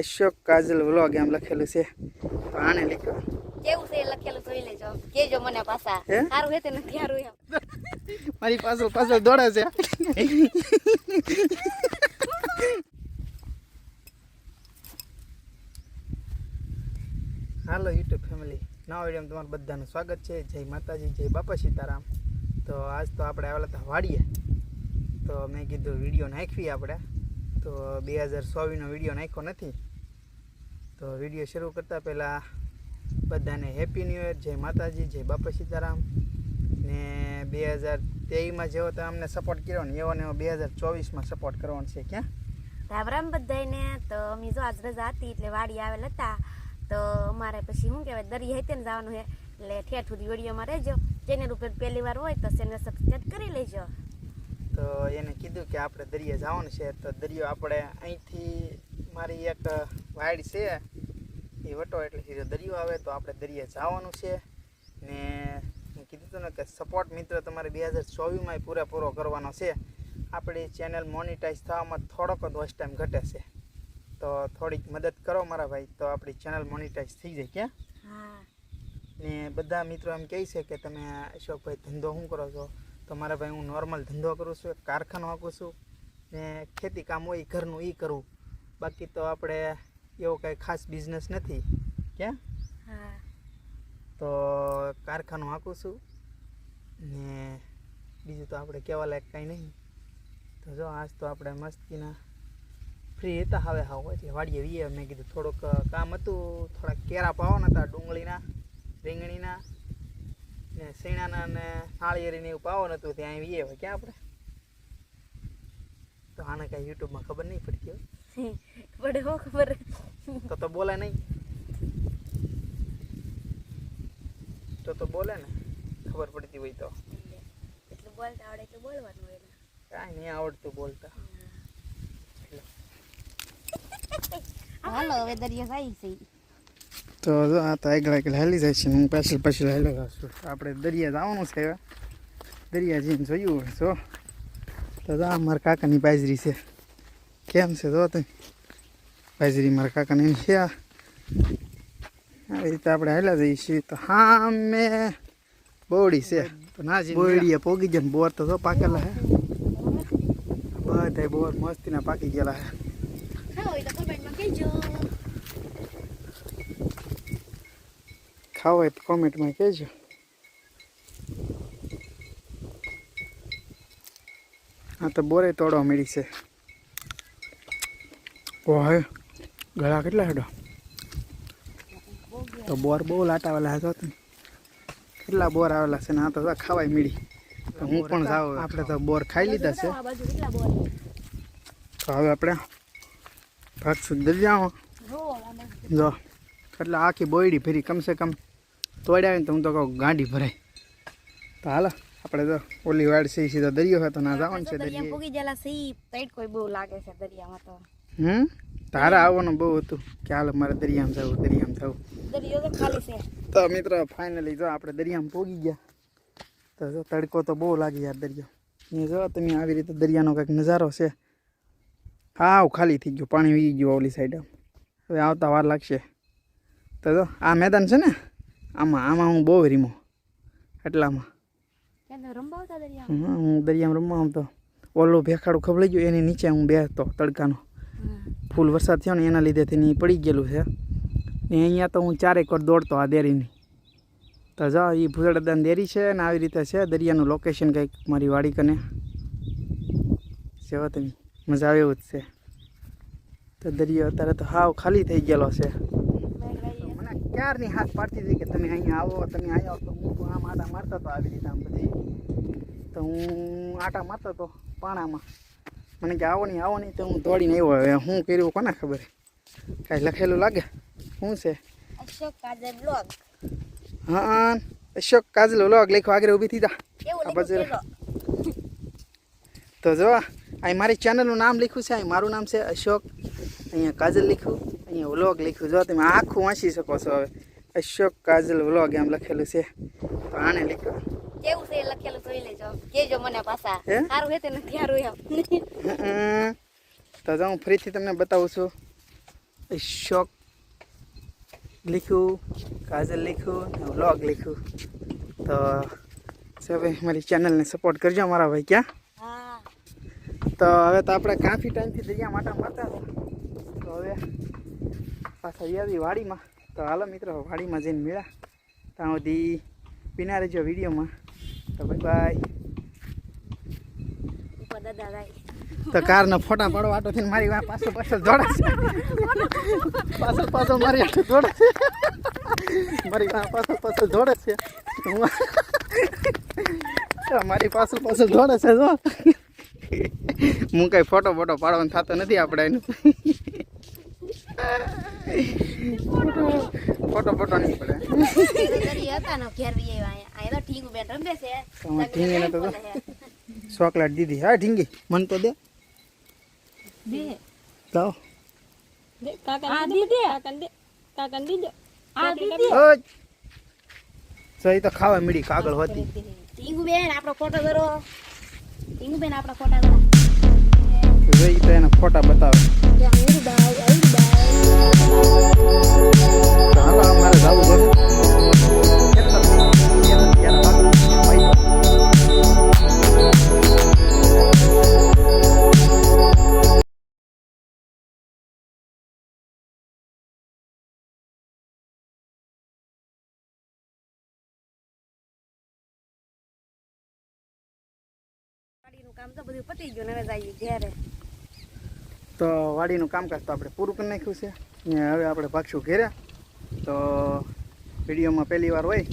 અશોક કાજલ vlog એમ લખેલું છે. તો આને લખ્યો કેવું છે લખેલું જોઈ લેજો. કેજો મને પાછા. સારું હે તે નથી સારું એમ. મારી પાછળ પાછળ દોડે છે. હાલો યુટ્યુબ ફેમિલી નવા વિડીયોમાં તમારું બધાનું સ્વાગત છે. જય માતાજી જય બાપા સીતારામ. તો આજ તો આપણે આવેલા હતા વાડીએ. તો મેં કીધું વીડિયો નાખવી આપણે. તો બે હજાર ચોવીસનો વીડિયો નાખ્યો નથી. તો વીડિયો શરૂ કરતાં પહેલાં બધાને હેપી ન્યૂ યર જય માતાજી, જય બાપા સીતારામ. ને બે હજાર તેવીમાં જેવો તો અમને સપોર્ટ કર્યો ને એવો ને એવો બે હજાર ચોવીસમાં સપોર્ટ કરવાનો છે ક્યાં? રામ રામ બધાને તો અમે જો આજ રજા હતી એટલે વાડી આવેલ હતા. તો અમારે પછી શું કહેવાય, દરિયા હેતે જવાનું છે. એટલે ઠેઠ સુધી વિડીયોમાં રહેજો. ચેનલ ઉપર પહેલી વાર હોય તો ચેનલ સબસ્ક્રાઈબ કરી લેજો. તો એને કીધું કે આપણે દરિયા જવાનું છે. તો દરિયો આપણે અહીંથી મારી એક વાડ છે એ વટો એટલે સીધો દરિયો આવે તો આપણે દરિયા જવાનું છે. ને મેં કીધું હતું ને કે સપોર્ટ મિત્ર તમારે બે હજાર ચોવીસમાં પૂરેપૂરો કરવાનો છે. આપણી ચેનલ મોનિટાઈઝ થવામાં થોડોક જ વોચ ટાઈમ ઘટે છે. તો થોડીક મદદ કરો મારા ભાઈ તો આપણી ચેનલ મોનિટાઈઝ થઈ જાય ક્યાં ને બધા મિત્રો એમ કહે છે કે તમે અશોકભાઈ ધંધો શું કરો છો? તો મારા ભાઈ હું નોર્મલ ધંધો કરું છું એક કારખાનો આપું છું ને ખેતી કામ હોય ઘરનું એ કરું. બાકી તો આપણે એવો કંઈ ખાસ બિઝનેસ નથી. ક્યાં? તો કારખાનું હાંકું છું ને બીજું તો આપણે કહેવા લાયક કાંઈ નહીં. તો જો આજ તો આપણે મસ્તીના ફ્રી હતા હવે હાવ એટલે વાડીએ વીએ. મેં કીધું થોડુંક કામ હતું થોડાક કેરા પાવાના હતા ડુંગળીના રીંગણીના. ને શીણાના ને નાળિયેરીને એવું પાવો હતું ત્યાં વીએ હોય. ક્યાં આપણે? તો આને કાંઈ યુટ્યુબમાં ખબર નહીં પડતી હોય પડે હો ખબર. તો તો બોલે નહીં. તો તો બોલે ને. ખબર પડતી હોય તો. એટલું બોલતા આવડે એટલું બોલવાનું હોય કાંઈ નહીં આવડતું બોલતા. હાલો હવે દરિયા જાય છે. તો આ તો આગળ આગળ હાલી જાય છે હું પાછળ પાછળ હાલો જાઉં છું. આપણે દરિયા જવાનું છે હવે. દરિયા જઈને જોયું હોય જો. તો જો આ મારા કાકાની બાજરી છે. કેમ છે જો તમે બાજરી મારા કાકાની એમ છે આ. આવી રીતે આપણે હાલ્યા જઈએ છીએ. તો હા મેં બોડી છે. તો ના બોડીએ પોગી જાય બોર તો જો પાકેલા હે. બધા બોર મસ્તીના પાકી ગયેલા હે હા હોય તો કમેન્ટમાં કહેજો ખાવ હોય તો કોમેન્ટમાં કહેજો. હા તો બોરે તોડવા મળી છે. ઓહ, ગળા કેટલા હેડો? તો બોર બહુ લાટાવેલા હતો કેટલા બોર આવેલા છે ને આ તો ખાવાય મીડી. હું પણ જાઉં આપણે તો બોર ખાઈ લીધા છે. તો હવે આપણે ભાગશું દરિયામાં. જો, એટલે આખી બોયડી ફેરી કમસે કમ તોડ્યા ને તો હું તો કહું ગાંડી ભરાય. તો હાલો આપણે તો ઓલી વાડ છે સીધો દરિયો હોય તો ના જવાનું છે દરિયા. પૂગી ગયેલા સી કોઈ બહુ લાગે છે દરિયામાં તો. હમ? તારા આવવાનું બહુ હતું. કે હાલો મારે દરિયામાં જવું દરિયામાં જવું. દરિયો તો ખાલી છે. તો મિત્રો ફાઇનલી જો આપણે દરિયામાં પહોંચી ગયા. તો જો તડકો તો બહુ લાગે યાર દરિયો. અહીંયા જો તમે આવી રીતે દરિયાનો કંઈક નજારો છે. હાવ ખાલી થઈ ગયું પાણી વી ગયું ઓલી સાઈડ હવે આવતા વાર લાગશે. તો જો આ મેદાન છે ને? આમાં આમાં હું બહુ રીમો એટલામાં. આવતા હું દરિયામાં રમવા આમ તો ઓલું ભેખાડું ખબલાઈ ગયું એની નીચે હું બેસતો તડકાનો. ફૂલ વરસાદ થયો ને એના લીધે થઈને પડી ગયેલું છે. ને અહીંયા તો હું ચારેક વાર દોડતો આ દેરીની. તો જાઓ એ ભૂસડાદાન દેરી છે ને આવી રીતે છે દરિયાનું લોકેશન કંઈક મારી વાડી કને જેવા તમે. મજા આવે એવું જ છે. તો દરિયો અત્યારે તો હાવ ખાલી થઈ ગયેલો છે. ક્યારની હાથ પાડતી હતી કે તમે અહીંયા આવો? તમે અહીંયા આવો તો હું તો આમ આટા મારતો હતો આવી રીતે આમ બધી. તો હું આટા મારતો હતો પાણામાં. મને કે આવો નહીં આવો નહીં. તો હું દોડીને આવ્યો. હવે શું કર્યું કોને ખબર? કાંઈ લખેલું લાગે? શું છે? અશોક કાજલ બ્લોગ હા અશોક કાજલ બ્લોગ લખ્યો આગળ ઊભી થઈ જા. બાજુ તો જો અહીં મારી ચેનલનું નામ લખ્યું છે અહીં મારું નામ છે અશોક અહીંયા કાજલ લખ્યું અહીંયા વ્લોગ લખ્યું. જો તમે આખું વાંચી શકો છો હવે. અશોક કાજલ વ્લોગ એમ લખેલું છે. તો આને લખ્યું. કેવું છે લખેલું જોઈ લેજો. કેજો મને પાછા? સારું હે તે નથી સારું એમ. તો જો હું ફરીથી તમને બતાવું છું. શોક લખ્યું કાજલ લખ્યું વ્લોગ લખ્યું. તો સૌ મારી ચેનલને સપોર્ટ કરજો મારા ભાઈ ક્યાં? હા. તો હવે તો આપણે કાફી ટાઈમથી દરિયા માટે હતા તો હવે પાછા આવી વાડીમાં. તો હાલો મિત્રો વાડીમાં જઈને મળ્યા ત્યાં સુધી પીના રહેજો વિડીયોમાં. તો બાય બાય ભાઈ તો કારના ફોટા પાડો આટો થઈને મારી પાછળ પાછળ દોડાશે પાછળ પાછળ મારી આટો દોડાશે મારી પાછળ પાછળ દોડે છે. તો મારી પાછળ પાછળ જોડે છે જો. હું કઈ ફોટો ફોટો પાડવાનો થતો નથી આપણે એનું ફોટો. નહીં પડે. ચોકલેટ દીધી. હા ઢીંગી. મન તો દે. દે. લાવો. દે. કાકા દે કાકા દે. કાકા દીજો. આ દીદી ઓય. સહી તો ખાવા મળી કાગળ હોતી. ઠીંગુ બેન આપણો ફોટો કરો. ઠીંગુ બેન આપણો ફોટો કરો. જોઈ તો એના ફોટા બતાવે. તો હાલો અમારે જવું પડે ગાડીનું કામ તો બધું પતી ગયું ને હવે જઈએ ઘેરે તો વાડીનું કામકાજ તો આપણે પૂરું કરી નાખ્યું છે. ને હવે આપણે ભાગશું ઘેરે. તો વિડીયોમાં પહેલી વાર હોય તો